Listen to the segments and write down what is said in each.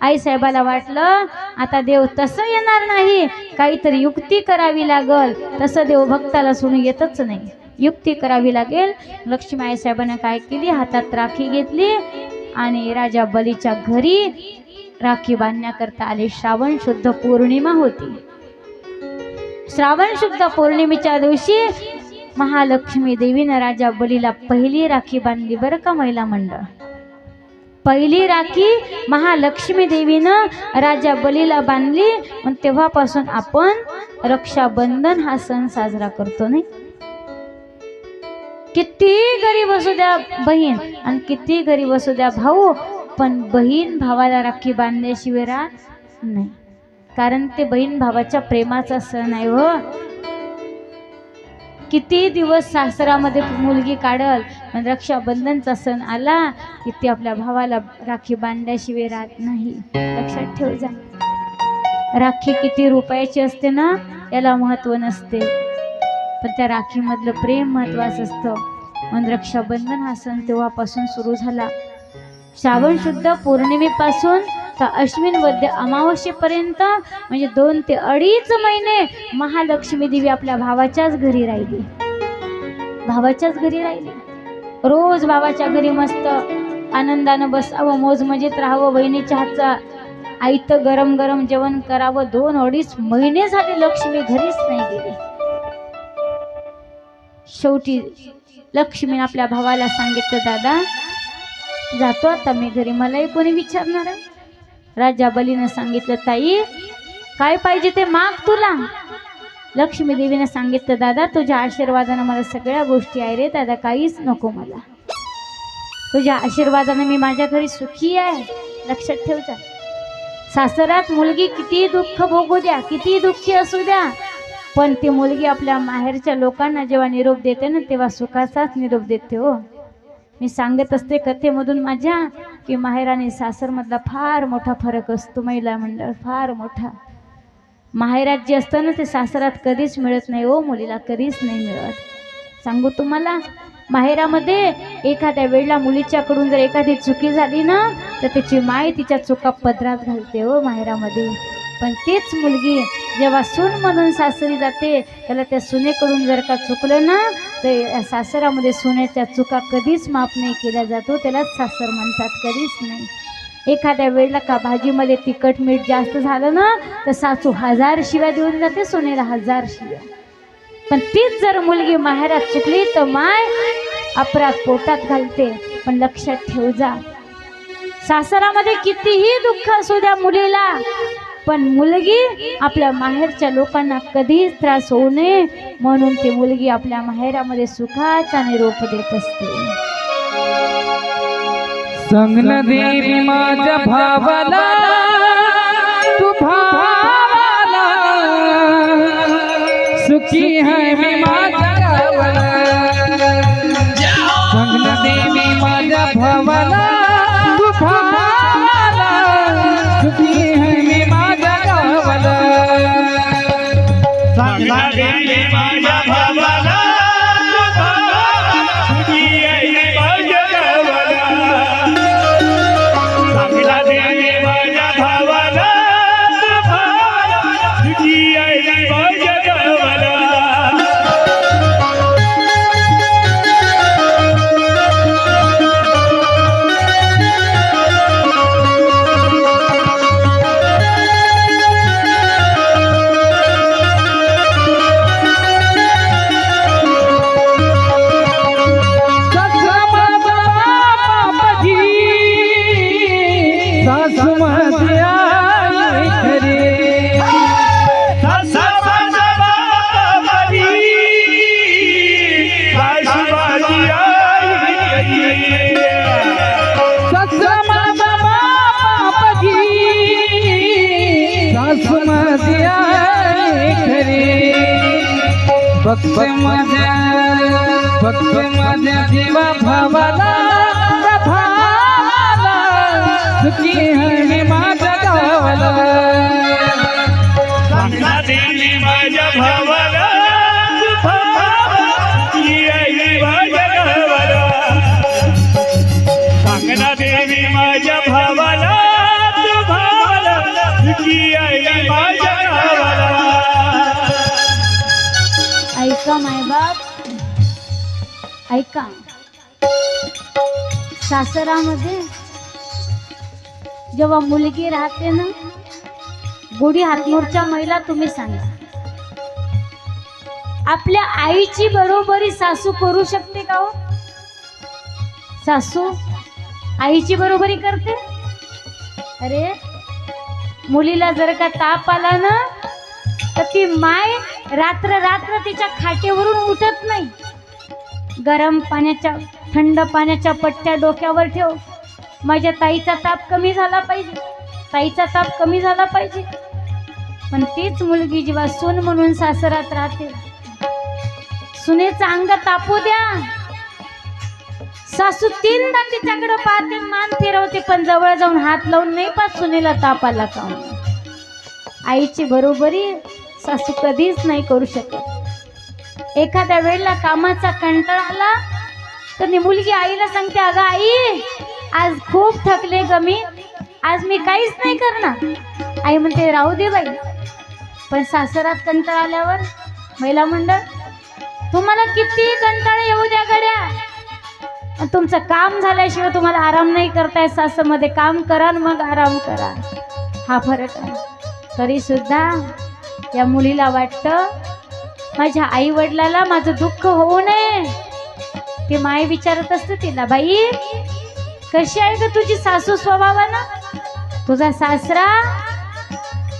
आई साहेबाला वाटलं आता देव तसं येणार नाही. काहीतरी युक्ती करावी लागल. तसं देव भक्ताला सोडून येतच नाही. युक्ती करावी लागेल. लक्ष्मी आई साहेबांना काय केली? हातात राखी घेतली आणि राजा बलीच्या घरी राखी बांधण्याकरता आले. श्रावण शुद्ध पौर्णिमा होती. श्रावण शुद्ध पौर्णिमेच्या दिवशी महालक्ष्मी देवीनं राजा बलीला पहिली राखी बांधली बरं का महिला मंडळ? पहिली राखी महालक्ष्मी देवीनं राजा बलीला बांधली. पण तेव्हापासून आपण रक्षाबंधन हा सण साजरा करतो नाही? किती गरीब असू द्या बहीण आणि किती गरीब असू द्या भाऊ पण बहीण भावाला राखी बांधल्याशिवाय राहत नाही. कारण ते बहीण भावाच्या प्रेमाचा सण आहे हो. किती दिवस सासरामध्ये मुलगी काढल? पण रक्षाबंधनचा सण आला की ती आपल्या भावाला राखी बांधल्याशिवाय राहत नाही. लक्षात ठेव जा. राखी किती रुपयाची असते ना याला महत्त्व नसते. पण त्या राखीमधलं प्रेम महत्वाचं असतं. म्हणून रक्षाबंधन हा सण तेव्हापासून सुरू झाला. श्रावण शुद्ध पौर्णिमेपासून तर अश्विन वद्य अमावस्येपर्यंत म्हणजे दोन ते अडीच महिने महालक्ष्मी देवी आपल्या भावाच्याच घरी राहिली. भावाच्याच घरी राहिली. रोज भावाच्या घरी मस्त आनंदानं बसावं मोज मजेत राहावं बहिणीच्या हातचा आईतं गरम गरम जेवण करावं. दोन अडीच महिने झाले लक्ष्मी घरीच नाही गेली. शेवटी लक्ष्मीने आपल्या भावाला सांगितलं दादा जातो आता मी घरी. मलाही कोणी विचारणार आहे? राजा बलीनं सांगितलं ताई काय पाहिजे ते माग तुला. लक्ष्मी देवीने सांगितलं दादा तुझ्या आशीर्वादानं मला सगळ्या गोष्टी आहे रे दादा काहीच नको मला. तुझ्या आशीर्वादानं मी माझ्या घरी सुखी आहे. लक्षात ठेवता सासरात मुलगी किती दुःख भोगू द्या किती दुःखी असू द्या. पण ती मुलगी आपल्या माहेरच्या लोकांना जेव्हा निरोप देते ना तेव्हा सुखाचाच निरोप देते हो. मी सांगत असते कथेमधून माझ्या की माहेर आणि सासरमधला फार मोठा फरक असतो महिला मंडळ फार मोठा. माहेरात जे असतं ना ते सासरात कधीच मिळत नाही ओ मुलीला कधीच नाही मिळत. सांगू तुम्हाला? माहेरामध्ये एखाद्या वेळेला मुलीच्याकडून जर एखादी चुकी झाली ना तर त्याची माय तिच्या चुका पदरात घालते हो माहेरामध्ये. पण तीच मुलगी जेव्हा सून म्हणून सासरी जाते त्याला त्या सुनेकडून जर का चुकलं ना तर सासरामध्ये सुनेच्या चुका कधीच माफ नाही केल्या जातो त्यालाच सासर म्हणतात कधीच नाही. एखाद्या वेळेला का भाजीमध्ये तिखट मीठ जास्त झालं ना तर सासू हजार शिव्या देऊन जाते सोनेला हजार शिव्या. पण तीच जर मुलगी माहेरात चुकली तर माय अपराध पोटात घालते. पण लक्षात ठेव जा सासरामध्ये कितीही दुःख असू द्या मुलीला पण मुलगी आपल्या माहेरच्या लोकांना कधीच त्रास होऊ नये. म्हणून ती मुलगी आपल्या माहेरामध्ये सुखाचा निरोप देत असते. संगन देवी माझ्या भावाला तू भावाला सुखी है फक्त माझ्या फक्त माझ्या जीवा भावाला ऐका. सासरामध्ये जेव्हा मुलगी राहते ना गुढी हातमोरच्या महिला तुम्ही सांगा. आपल्या आईची बरोबरी सासू करू शकते का हो? सासू आईची बरोबरी करते? अरे मुलीला जर का ताप आला ना तर ती माय रात्र रात्र तिच्या खाटेवरून उठत नाही. गरम पाण्याच्या थंड पाण्याच्या पट्ट्या डोक्यावर ठेव. माझ्या ताईचा ताप कमी झाला पाहिजे. ताईचा ताप कमी झाला पाहिजे. पण तीच मुलगी जेव्हा सून म्हणून सासरात राहते. सुनेचं अंग तापू द्या. सासू तीनदा तिच्याकडे पाहते मान फिरवते पण जवळ जाऊन हात लावून नाही पाच सुनेला ताप आला का आईची बरोबरी सासू कधीच नाही करू शकत. एखाद्या वेळेला कामाचा कंटाळा आला तर ती मुलगी आईला सांगते अगं आई आज खूप थकले ग मी. आज मी काहीच नाही करणार. आई म्हणते राहू दे बाई. पण सासरात कंटाळा आल्यावर महिला मंडळ तुम्हाला किती कंटाळे येऊ द्या गड्या तुमचं काम झाल्याशिवाय तुम्हाला आराम नाही करताय सासमध्ये काम करा मग आराम करा. हा फरक आहे. तरी सुद्धा या मुलीला वाटतं माझ्या आई वडिलाला माझं दुःख होऊ नये. ते माय विचारत असते तिला बाई कशी आहे का तुझी सासू स्वभावानं? तुझा सासरा?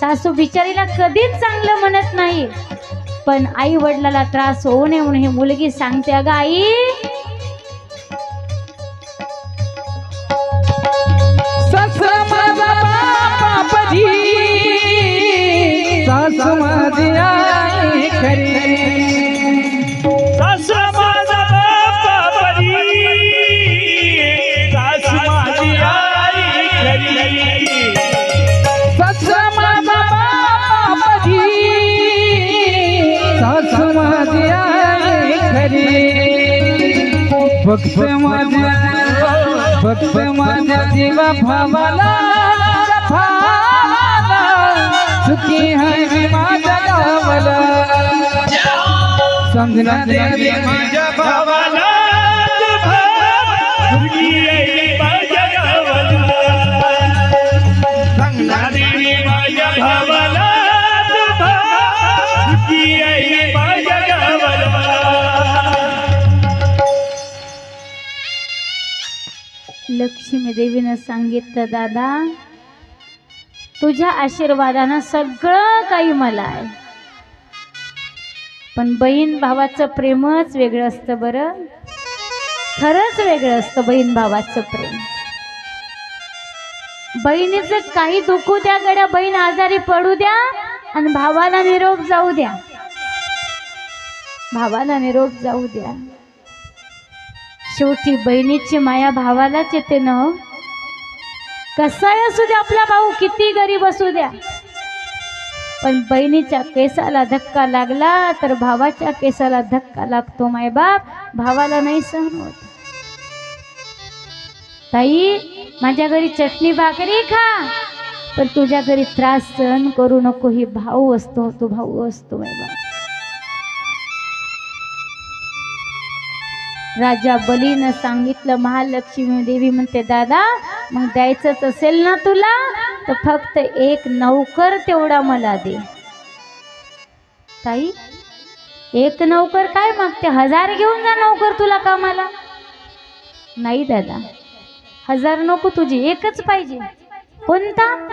सासू बिचारीला कधीच चांगलं म्हणत नाही. पण आई वडिलाला त्रास होऊ नये म्हणून ही मुलगी सांगते अगं आई खरी फक्त माझ्या फक्त माझ्या जीवा भावाला. सुखी मी माझ्या गावाला. समजणार देवी माझ्या भावाला. लक्ष्मी देवीनं सांगितलं दादा तुझ्या आशीर्वादानं सगळं काही मला आहे. पण बहीण भावाचं प्रेमच वेगळं असतं बरं. खरंच वेगळं असतं बहीण भावाचं प्रेम. बहिणीचं काही दुखू द्या गड्या बहीण आजारी पडू द्या आणि भावाला निरोप जाऊ द्या. भावाला निरोप जाऊ द्या. शेवटी बहिणीची माया भावालाच येते ना हो. कसाही असू द्या आपला भाऊ किती गरीब असू द्या. पण बहिणीच्या केसाला धक्का लागला तर भावाच्या केसाला धक्का लागतो मायबाप भावाला नाही सहन होत. ताई माझ्या घरी चटणी भाकरी खा पण तुझ्या घरी त्रास सहन करू नको. ही भाऊ असतो तो भाऊ असतो मायबाप राजा बलीनं सांगितलं महालक्ष्मी देवी म्हणते दादा मग द्यायचंच असेल ना तुला? तर फक्त एक नौकर तेवढा मला दे. ताई एक नौकर काय? मागते हजार घेऊन जा नौकर तुला कामाला. नाही दादा. हजार नको तुझी एकच पाहिजे. कोणता?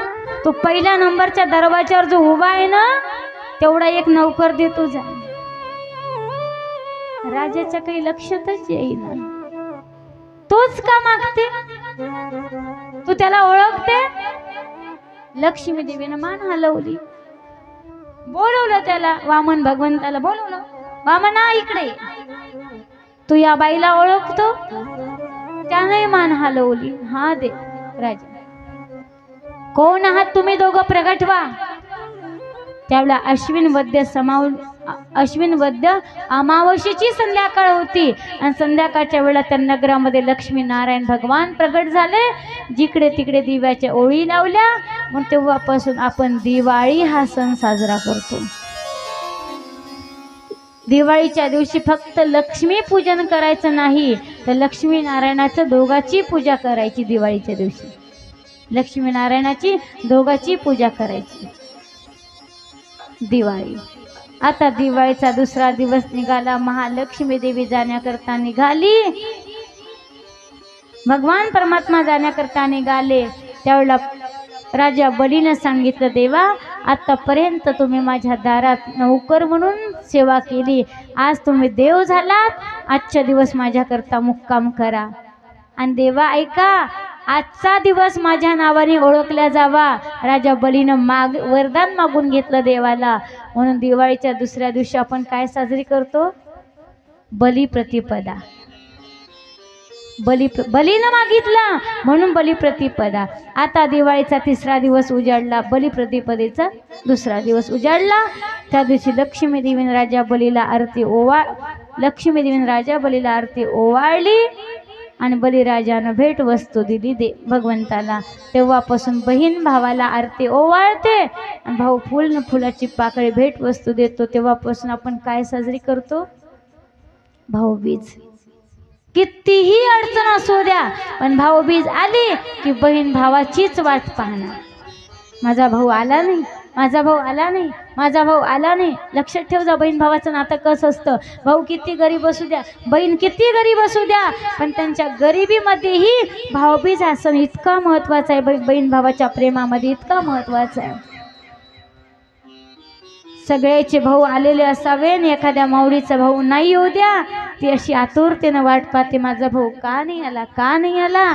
तो पहिल्या नंबरच्या दरवाज्यावर जो उभा आहे ना तेवढा एक नौकर दे तुझा. राजाच्या काही लक्षातच येईना. तोच का मागते? तू त्याला ओळखते? लक्ष्मी देवीनं मान हलवली. बोलवलं त्याला वामन भगवंताला बोलवलं. वामना इकडे तू या बाईला ओळखतो? त्याने मान हलवली. हा दे राजा. कोण आहात तुम्ही दोघं प्रगट व्हा. त्यावेळेला अश्विन वद्य समाव अश्विन वद्य अमावस्येची संध्याकाळ होती. आणि संध्याकाळच्या वेळेला त्या नगरामध्ये लक्ष्मी नारायण भगवान प्रगट झाले. जिकडे तिकडे दिव्याच्या ओळी लावल्या. मग तेव्हापासून आपण दिवाळी हा सण साजरा करतो. दिवाळीच्या दिवशी फक्त लक्ष्मी पूजन करायचं नाही तर लक्ष्मी नारायणाचं दोघाची पूजा करायची दिवाळीच्या दिवशी. लक्ष्मीनारायणाची दोघाची पूजा करायची. दिवाळी. आता दिवाळीचा दुसरा दिवस निघाला. महालक्ष्मी देवी जाण्याकरता निघाली. भगवान परमात्मा जाण्याकरता निघाले. त्यावेळेला राजा बलीनं सांगितलं देवा आतापर्यंत तुम्ही माझ्या दारात नौकर म्हणून सेवा केली. आज तुम्ही देव झालात. आजच्या दिवस माझ्याकरता मुक्काम करा. आणि देवा ऐका आजचा दिवस माझ्या नावाने ओळखला जावा. राजा बलीनं माग वरदान मागून घेतलं देवाला. म्हणून दिवाळीच्या दुसऱ्या दिवशी आपण काय साजरी करतो? बली प्रतिपदा. बली बलीनं मागितला म्हणून बली प्रतिपदा. आता दिवाळीचा तिसरा दिवस उजाडला बली प्रतिपदेचा दुसरा दिवस उजाडला. त्या दिवशी लक्ष्मी देवीन राजा बलीला आरती ओवाळ लक्ष्मी देवीन राजा बलीला आरती ओवाळली. आणि बलिराजानं भेटवस्तू दिली दे भगवंताला. तेव्हापासून बहीण भावाला आरती ओवाळते. भाऊ फुल न फुलाची पाकळी भेटवस्तू देतो. तेव्हापासून आपण काय साजरी करतो? भाऊबीज कितीही अडचण असू द्या पण भाऊबीज आली की बहीण भावाचीच वाट पाहणार. माझा भाऊ आला नाही. माझा भाऊ आला नाही. माझा भाऊ आला नाही. लक्षात ठेव जा बहीण भावाचं नातं कसं असतं? भाऊ किती गरीब असू द्या बहीण किती गरीब असू द्या पण त्यांच्या गरिबीमध्येही भाऊबीज हा सण इतका महत्त्वाचा आहे. बहीण भावाच्या प्रेमामध्ये इतका महत्त्वाचा आहे. सगळ्याचे भाऊ आलेले असावे आणि एखाद्या माऊलीचा भाऊ नाही येऊ द्या. ती अशी आतुरतेनं वाट पाहते माझा भाऊ का नाही आला? का नाही आला?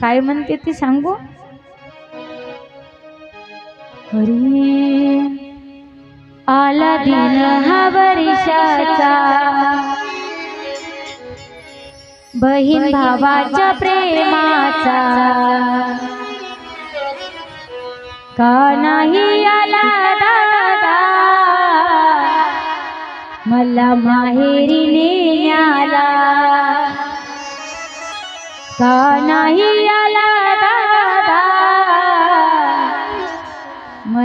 काय म्हणते ती सांगू? हरी आला दिन हा वर्षाचा. बहीण भावाच्या प्रेमाचा. का नाही आला दादा? मला माहेरी नेण्याला का नाही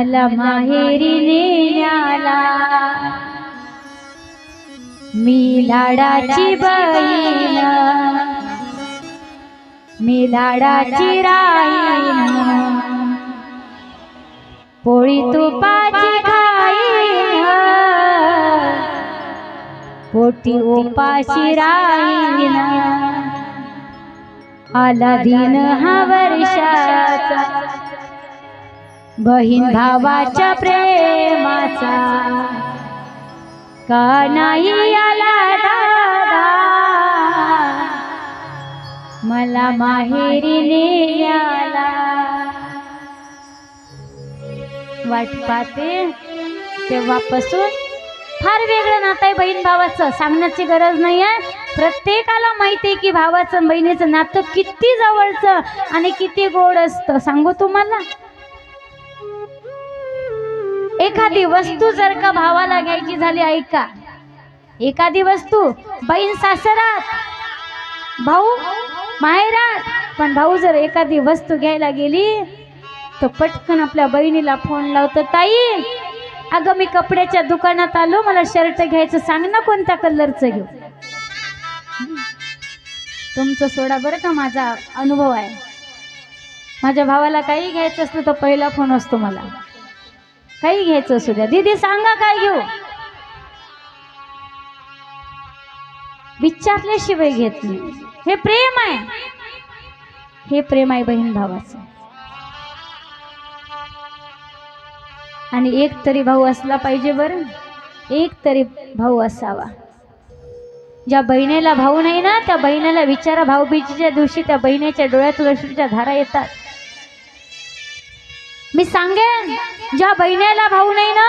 मला माहेरी नेण्याला. मी लाडाची बहीण. मी लाडाची राईन पोळी तुपाची खाईन. पोटी उपाशी राईन आला दिन हा वर्षाचा. बहीण भावाच्या प्रेमाचा. का नाही आला दादा? मला माहेरी नेल्याला वाट पाहते. तेव्हापासून फार वेगळं नातं आहे बहीण भावाचं. सांगण्याची गरज नाही आहे प्रत्येकाला माहिती आहे की भावाचं बहिणीचं नातं किती जवळचं आणि किती गोड असतं. सांगू तुम्हाला? एखादी वस्तू जर का भावाला घ्यायची झाली ऐका. एखादी वस्तू बहीण सासरात भाऊ माहेरात पण भाऊ जर एखादी वस्तू घ्यायला गेली तर पटकन आपल्या बहिणीला फोन लावतो ताई अगं मी कपड्याच्या दुकानात आलो मला शर्ट घ्यायचं सांग ना कोणत्या कलरचं घेऊ. तुमचं सोडा बरं का माझा अनुभव आहे. माझ्या भावाला काही घ्यायचं असलं तर पहिला फोन असतो मला. काही घ्यायचं असू द्या. दीदी सांगा काय घेऊ? विचारल्याशिवाय घेत नाही. हे प्रेम आहे. हे प्रेम आहे बहीण भावाचं. आणि एक तरी भाऊ असला पाहिजे बरं. एक तरी भाऊ असावा. ज्या बहिणीला भाऊ नाही ना त्या बहिणीला विचारा भाऊबीजीच्या दिवशी त्या बहिणीच्या डोळ्यात लसूच्या धारा येतात. मी सांगेन. ज्या बहिणीला भाऊ नाही ना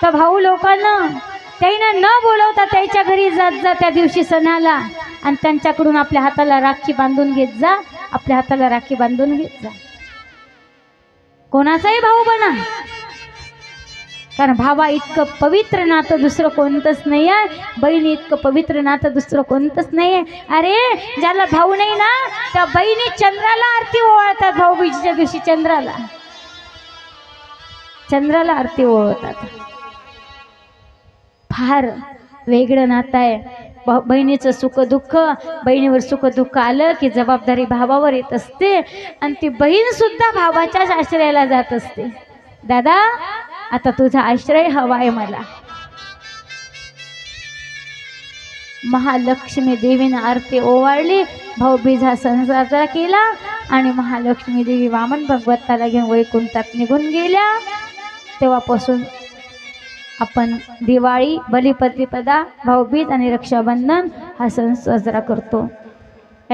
त्या भाऊ लोकांना त्यांना न बोलवता त्याच्या घरी जात जा त्या दिवशी सणाला. आणि त्यांच्याकडून आपल्या हाताला राखी बांधून घेत जा. आपल्या हाताला राखी बांधून घेत जा. कोणाचाही भाऊ बना. कारण भावा इतकं पवित्र नातं दुसरं कोणतंच नाही आहे बहिणी इतकं पवित्र नातं दुसरं कोणतंच नाही आहे अरे ज्याला भाऊ नाही ना त्या बहिणी चंद्राला आरती ओवाळतात भाऊबीजेच्या दिवशी चंद्राला. चंद्राला आरती ओळवतात फार वेगळं नातं आहे. बहिणीचं सुख दुःख बहिणीवर सुख दुःख आलं की जबाबदारी भावावर येत असते आणि ती बहीण सुद्धा भावाच्याच आश्रयाला जात असते. दादा आता तुझा आश्रय हवा आहे मला. महालक्ष्मी देवीनं आरती ओवाळली भाऊबीजा सण साजरा केला आणि महालक्ष्मी देवी वामन भगवंताला घेऊन वैकुंठात निघून गेल्या. तेव्हापासून आपण दिवाळी बलिप्रतिपदा भाऊबीज आणि रक्षाबंधन हा सण साजरा करतो.